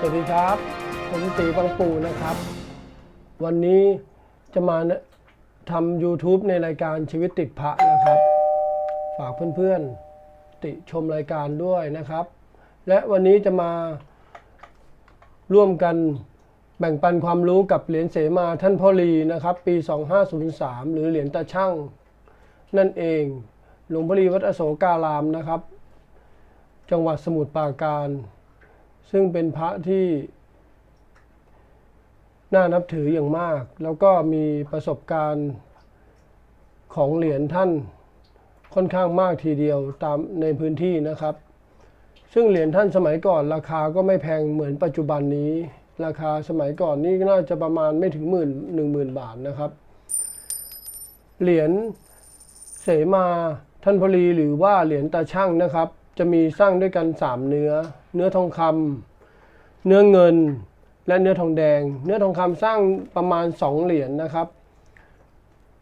สวัสดีครับ ผมตีบางปูนะครับ วันนี้จะมาทำ YouTube ในรายการชีวิตติดพระนะครับ ฝากเพื่อนๆ ติชมรายการด้วยนะครับ และวันนี้จะมาร่วมกันแบ่งปันความรู้กับเหรียญเสมาท่านพ่อลีนะครับ ปี 2503 หรือเหรียญตาช่างนั่นเอง หลวงพ่อลีวัดอโศการามนะครับ จังหวัดสมุทรปราการ ซึ่งเป็นพระที่ น่านับถืออย่างมาก แล้วก็มีประสบการณ์ของเหรียญท่านค่อนข้างมากทีเดียวตามในพื้นที่นะครับ ซึ่งเหรียญท่านสมัยก่อนราคาก็ไม่แพงเหมือนปัจจุบันนี้ ราคาสมัยก่อนนี่น่าจะประมาณไม่ถึงหมื่นหนึ่งหมื่นบาทนะครับ เหรียญเสมาท่านพลีหรือว่าเหรียญตาช่างนะครับ จะมีสร้างด้วยกัน 3 เนื้อ เนื้อทองคำเนื้อเงิน และเนื้อทองแดง เนื้อทองคำสร้างประมาณ 2 เหรียญนะครับ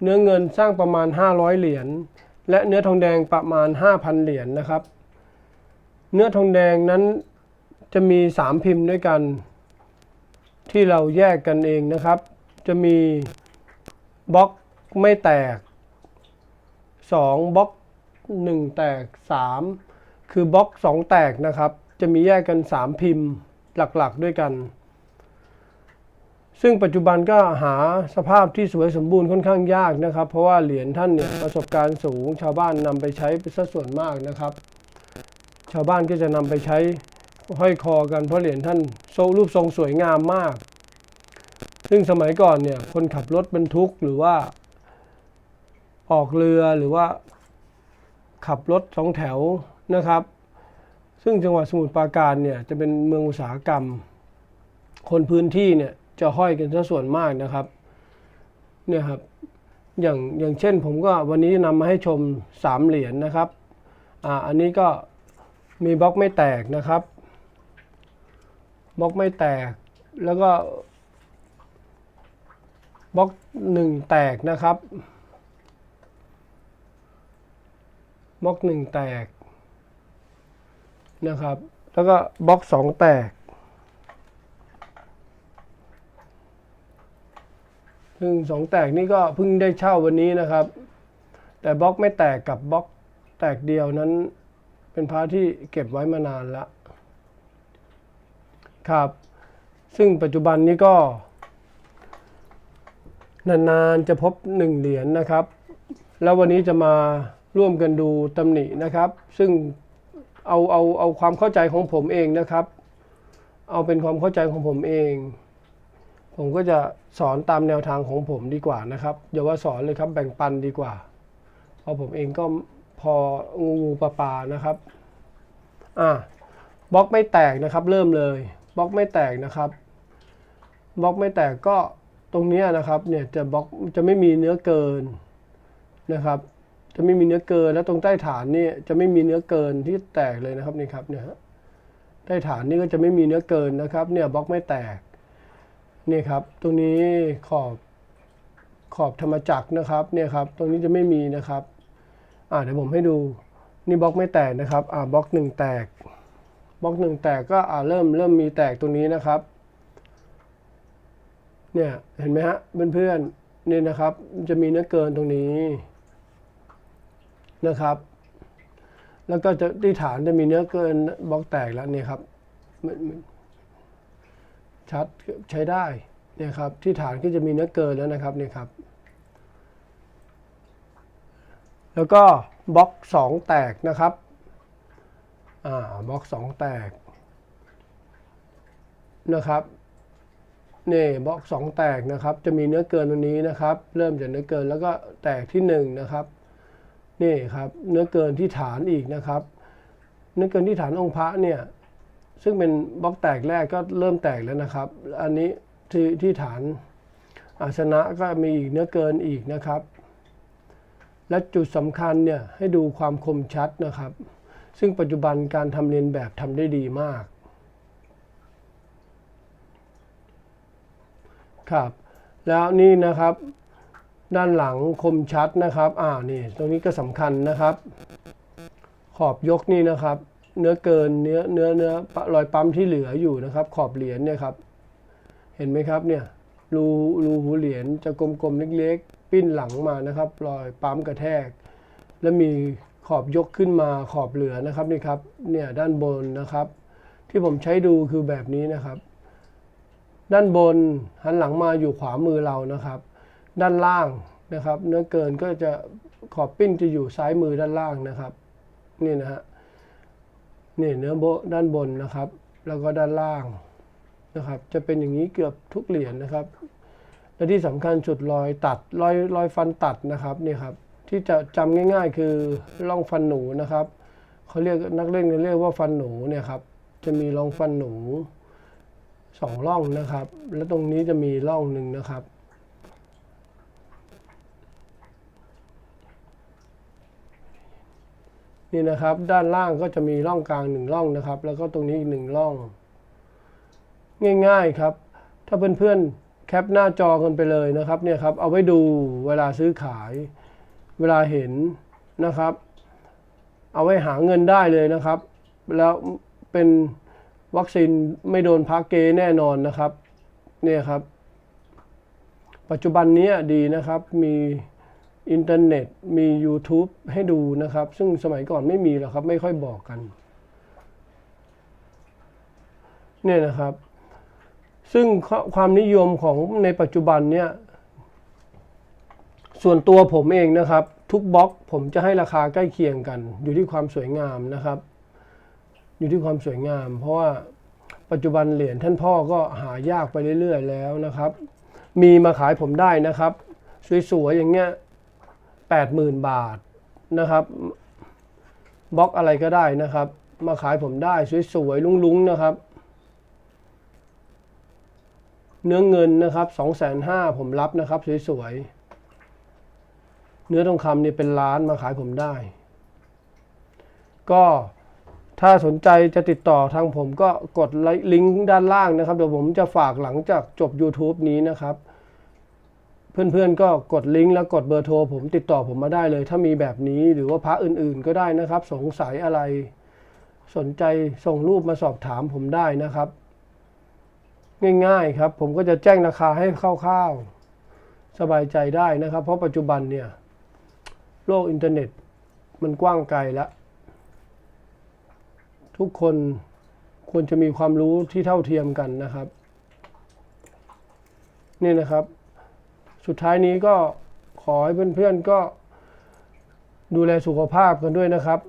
เนื้อเงินสร้างประมาณ 500 เหรียญ และเนื้อทองแดงประมาณ 5,000 เหรียญนะครับ เนื้อทองแดงนั้นจะมี 3 พิมพ์ด้วยกัน ที่เราแยกกันเองนะครับ จะมีบล็อกไม่แตก 2บล็อก1 แตก 3 คือบล็อก 2 แตกนะครับ จะมีแยกกัน 3 พิมพ์หลักๆด้วยกัน ซึ่งปัจจุบันก็หาสภาพที่สวยสมบูรณ์ค่อนข้างยากนะครับ เพราะว่าเหรียญท่านเนี่ยประสบการณ์สูง ชาวบ้านนำไปใช้เป็นสัดส่วนมากนะครับ ชาวบ้านก็จะนำไปใช้ห้อยคอกันเพราะเหรียญท่านทรงรูปทรงสวยงามมาก ซึ่งสมัยก่อนเนี่ยคนขับรถบรรทุกหรือว่า ออกเรือหรือว่า ขับรถสองแถวนะครับ ซึ่งจังหวัดสมุทรปราการเนี่ยจะเป็นเมืองอุตสาหกรรม คนพื้นที่เนี่ยจะห้อยกันซะส่วนมากนะครับเนี่ยครับอย่างอย่างเช่นผมก็วันนี้นำมาให้ชมสามเหรียญนะครับอ่าอันนี้ก็มีบล็อกไม่แตกนะครับบล็อกไม่แตกแล้วก็บล็อกหนึ่งแตกนะครับบล็อกหนึ่งแตก นะครับ แล้วก็บล็อกสองแตก ซึ่งสองแตกนี่ก็เพิ่งได้เช่าวันนี้นะครับ แต่บล็อกไม่แตกกับบล็อกแตกเดียวนั้น เป็นพระที่เก็บไว้มานานแล้วครับ ซึ่งปัจจุบันนี้ก็ นานๆจะพบหนึ่งเหรียญนะครับ แล้ววันนี้จะมาร่วมกันดูตำหนินะครับ ซึ่ง เอาเอาเอาความเข้าใจของผมเองนะครับ เอาเป็นความเข้าใจของผมเอง ผมก็จะสอนตามแนวทางของผมดีกว่านะครับอย่าว่าสอนเลยครับแบ่งปันดีกว่า เพราะผมเองก็พองูงูปลาปลานะครับอะบล็อกไม่แตกนะครับ เริ่มเลยบล็อกไม่แตกนะครับบล็อกไม่แตกก็ตรงนี้นะครับเนี่ยจะบล็อกจะไม่มีเนื้อเกินนะครับ จะไม่มีเนื้อเกิน แล้วตรงใต้ฐานนี่จะไม่มีเนื้อเกินที่แตกเลยนะครับนี่ครับเนี่ยฮะใต้ฐานนี่ก็จะไม่มีเนื้อเกินนะครับ เนี่ยบล็อกไม่แตกนี่ครับ ตรงนี้ขอบขอบธรรมจักรนะครับ เนี่ยครับ ตรงนี้จะไม่มีนะครับ อ่าเดี๋ยวผมให้ดู นี่บล็อกไม่แตกนะครับ อ่าบล็อกหนึ่งแตก บล็อกหนึ่งแตกก็อ่าเริ่มเริ่มมีแตกตรงนี้นะครับ เนี่ยเห็นไหมฮะเพื่อนๆนี่นะครับ จะมีเนื้อเกินตรงนี้ นะครับ แล้วก็จะที่ฐานจะมีเนื้อเกินบล็อกแตกแล้วเนี่ยครับมันมันชัดใช้ได้เนี่ยครับที่ฐานก็จะมีเนื้อเกินแล้วนะครับเนี่ยครับ แล้วก็บล็อกสองแตกนะครับอ่าบล็อกสองแตกนะครับนี่บล็อกสองแตกนะครับ จะมีเนื้อเกินตรงนี้นะครับ เริ่มจากเนื้อเกินแล้วก็แตกที่หนึ่งนะครับ นี่ครับเนื้อเกินที่ฐานอีกนะครับ เนื้อเกินที่ฐานองค์พระเนี่ยซึ่งเป็นบล็อกแตกแรกก็เริ่มแตกแล้วนะครับ อันนี้ที่ที่ฐานอาสนะก็มีอีกเนื้อเกินอีกนะครับ และจุดสำคัญเนี่ยให้ดูความคมชัดนะครับ ซึ่งปัจจุบันการทำเรียนแบบทำได้ดีมากครับ แล้วนี่นะครับ ด้านหลังคมชัดนะครับ อ่า นี่ ตรงนี้ก็สำคัญนะครับ ขอบยกนี่นะครับ เนื้อเกิน เนื้อ เนื้อ เนื้อรอยปั๊มที่เหลืออยู่นะครับ ขอบเหรียญเนี่ยครับ เห็นไหมครับ เนี่ย รู รูหูเหรียญจะกลมๆเล็กๆ ปิ้นหลังมานะครับ รอยปั๊มกระแทก แล้วมีขอบยกขึ้นมา ขอบเหลือนะครับนี่ครับ เนี่ย ด้านบนนะครับ ที่ผมใช้ดูคือแบบนี้นะครับ ด้านบนหันหลังมาอยู่ขวามือเรานะครับ ด้านล่างนะครับ เนื้อเกินก็จะขอบปิ้นจะอยู่ซ้ายมือด้านล่างนะครับ นี่นะฮะนี่เนื้อโบด้านบนนะครับ แล้วก็ด้านล่างนะครับ จะเป็นอย่างนี้เกือบทุกเหรียญนะครับ และที่สำคัญจุดรอยตัดรอยรอยฟันตัดนะครับนี่ครับที่จะจำง่ายๆ คือร่องฟันหนูนะครับเขาเรียกนักเล่นเรียกว่าฟันหนูเนี่ยครับจะมีร่องฟันหนูสองร่องนะครับ แล้วตรงนี้จะมีร่องหนึ่งนะครับ นี่นะครับ ด้านล่างก็จะมีร่องกลางหนึ่งร่องนะครับ แล้วก็ตรงนี้อีกหนึ่งร่อง ง่ายๆครับ ถ้าเพื่อนๆแคปหน้าจอกันไปเลยนะครับ เนี่ยครับ เอาไว้ดูเวลาซื้อขาย เวลาเห็นนะครับ เอาไว้หาเงินได้เลยนะครับ แล้วเป็นวัคซีนไม่โดนพักเกแน่นอนนะครับ เนี่ยครับ ปัจจุบันนี้ดีนะครับมี อินเทอร์เน็ตมี YouTube ให้ดูนะครับ ซึ่งสมัยก่อนไม่มีหรอกครับ ไม่ค่อยบอกกัน เนี่ยนะครับ ซึ่งความนิยมของในปัจจุบันเนี่ย ส่วนตัวผมเองนะครับ ทุกบล็อกผมจะให้ราคาใกล้เคียงกัน อยู่ที่ความสวยงามนะครับ อยู่ที่ความสวยงาม เพราะว่าปัจจุบันเหรียญท่านพ่อก็หายากไปเรื่อยๆแล้วนะครับ มีมาขายผมได้นะครับ สวยๆอย่างเงี้ย แปดหมื่นบาทนะครับบล็อกอะไรก็ได้นะครับ มาขายผมได้สวยๆลุงๆนะครับ เนื้อเงินนะครับสองแสนห้าผมรับนะครับสวยๆเนื้อทองคำนี่เป็นล้านมาขายผมได้ ก็ถ้าสนใจจะติดต่อทางผมก็กดลิงก์ด้านล่างนะครับ เดี๋ยวผมจะฝากหลังจากจบ YouTube นี้นะครับ เพื่อนๆก็กดลิงก์แล้วกดเบอร์โทรผมติดต่อผมมาได้เลย ถ้ามีแบบนี้หรือว่าพระอื่นๆ ก็ได้นะครับ สงสัยอะไร สนใจส่งรูปมาสอบถามผมได้นะครับ ง่ายๆครับ ผมก็จะแจ้งราคาให้คร่าวๆสบายใจได้นะครับ เพราะปัจจุบันเนี่ยโลกอินเทอร์เน็ตมันกว้างไกลแล้ว ทุกคนควรจะมีความรู้ที่เท่าเทียมกันนะครับ นี่นะครับ สุดท้ายนี้ก็ขอให้เพื่อนๆก็ดูแลสุขภาพกันด้วยนะครับ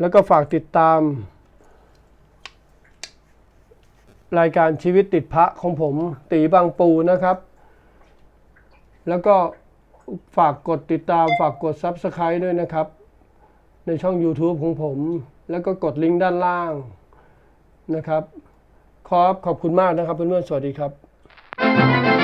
แล้วก็ฝากติดตาม รายการชีวิตติดพระของผมตีบางปูนะครับ แล้วก็ฝากกดติดตามฝากกด Subscribe ด้วยนะครับ ในช่อง YouTube ของผม แล้วก็กดลิงก์ด้านล่างนะครับ ขอบขอบคุณมากนะครับเพื่อนๆสวัสดีครับ